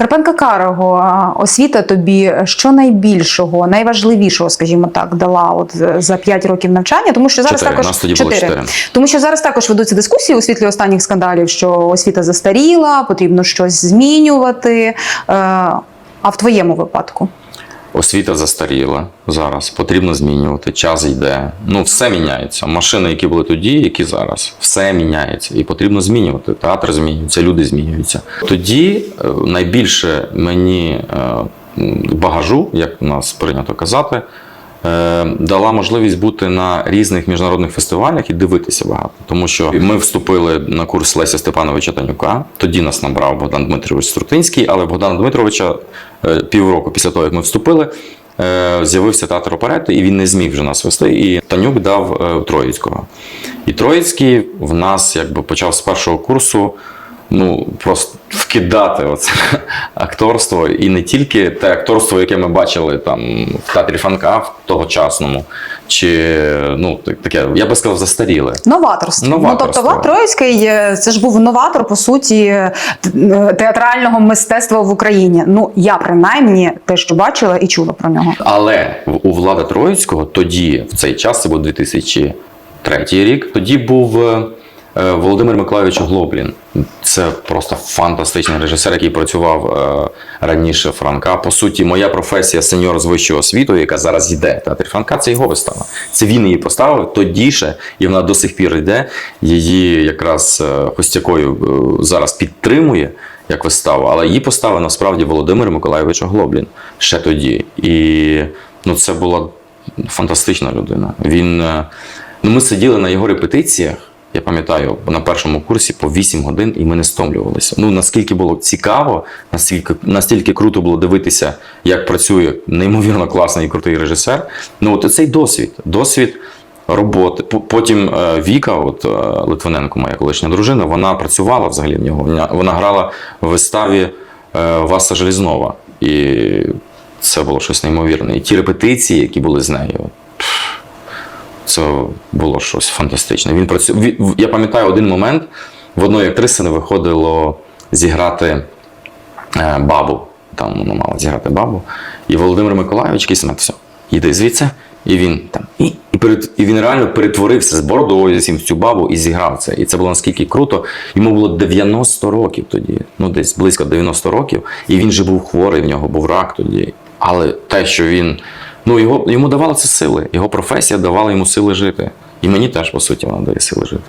Карпенка Карого, освіта тобі що найбільшого, найважливішого, скажімо так, дала от за 5 років навчання, тому що зараз 4. також Нас тоді було чотири. тому що зараз також ведуться дискусії у світлі останніх скандалів, що освіта застаріла, потрібно щось змінювати. Е, А в твоєму випадку? Освіта застаріла зараз, потрібно змінювати. Час йде. Ну, все міняється. Машини, які були тоді, які зараз, все міняється. І потрібно змінювати. Театр змінюється, люди змінюються. Тоді е, найбільше мені е, багажу, як у нас прийнято казати, дала можливість бути на різних міжнародних фестивалях і дивитися багато. Тому що ми вступили на курс Леся Степановича Танюка. Тоді нас набрав Богдан Дмитрович Струтинський, але Богдана Дмитровича е, півроку після того, як ми вступили, е, з'явився театр оперети, і він не зміг вже нас вести. І Танюк дав е, Троїцького. І Троїцький в нас якби почав з першого курсу. Ну, просто вкидати оце акторство, і не тільки те акторство, яке ми бачили там в театрі Фанка в тогочасному, чи ну таке, я би сказав, застаріле. Новаторство. Новаторство. Ну, тобто Троїцький е, це ж був новатор, по суті, е, театрального мистецтва в Україні. Ну, я принаймні те, що бачила і чула про нього. Але у Влада Троїцького тоді, в цей час, це був 2003 рік, тоді був е, Володимир Миколайович Глоблін. Це просто фантастичний режисер, який працював е, раніше Франка. По суті, моя професія сеньор з вищого освіту, яка зараз йде в театрі Франка, це його вистава. Це він її поставив тоді ще, і вона до сих пір йде. Її якраз е, Костякою е, зараз підтримує як виставу, але її поставив насправді Володимир Миколайович Глоблін ще тоді. І ну, це була фантастична людина. Він, е, ну, ми сиділи на його репетиціях. Я пам'ятаю, на першому курсі по 8 годин і ми не стомлювалися. Ну наскільки було цікаво, наскільки настільки круто було дивитися, як працює неймовірно класний і крутий режисер. Ну от цей досвід, досвід роботи. Потім е, Віка, от е, Литвиненко, моя колишня дружина, вона працювала взагалі в нього. Вона, грала в виставі е, Васа Желізнова. І це було щось неймовірне. І ті репетиції, які були з нею. Це було щось фантастичне. Він працю... Я пам'ятаю один момент, в одної актриси не виходило зіграти е, бабу. Там вона мала зіграти бабу. І Володимир Миколайович якийсь все, йди звідси. І він там і, і, перет, і він реально перетворився з бородою зі цю бабу і зіграв це. І це було наскільки круто. Йому було 90 років тоді, ну десь близько 90 років. І він же був хворий, в нього був рак тоді. Але те, що він. Ну, його, йому давали це сили. Його професія давала йому сили жити. І мені теж, по суті, вона дає сили жити.